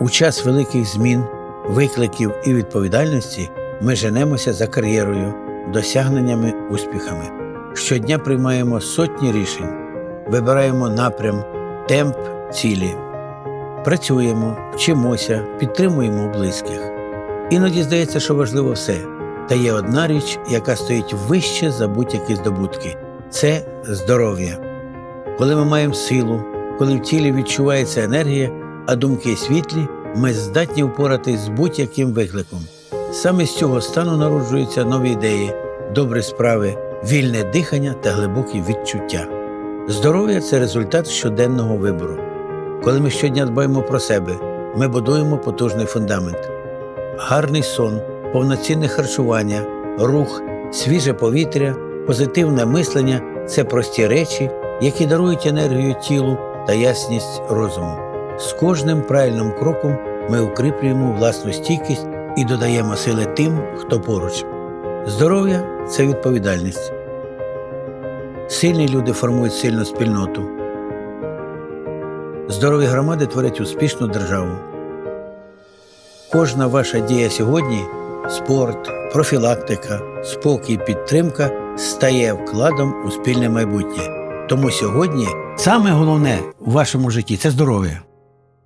У час великих змін, викликів і відповідальності ми женемося за кар'єрою, досягненнями, успіхами. Щодня приймаємо сотні рішень, вибираємо напрям, темп, цілі. Працюємо, вчимося, підтримуємо близьких. Іноді здається, що важливо все. Та є одна річ, яка стоїть вище за будь-які здобутки це здоров'я. Коли ми маємо силу, коли в тілі відчувається енергія, а думки світлі, ми здатні впоратись з будь-яким викликом. Саме з цього стану народжуються нові ідеї, добрі справи, вільне дихання та глибокі відчуття. Здоров'я це результат щоденного вибору. Коли ми щодня дбаємо про себе, ми будуємо потужний фундамент. Гарний сон, повноцінне харчування, рух, свіже повітря, позитивне мислення це прості речі, які дарують енергію тілу та ясність розуму. З кожним правильним кроком ми укріплюємо власну стійкість і додаємо сили тим, хто поруч. Здоров'я це відповідальність. Сильні люди формують сильну спільноту. Здорові громади творять успішну державу. Кожна ваша дія сьогодні спорт, профілактика, спокій, підтримка стає вкладом у спільне майбутнє. Тому сьогодні саме головне у вашому житті це здоров'я.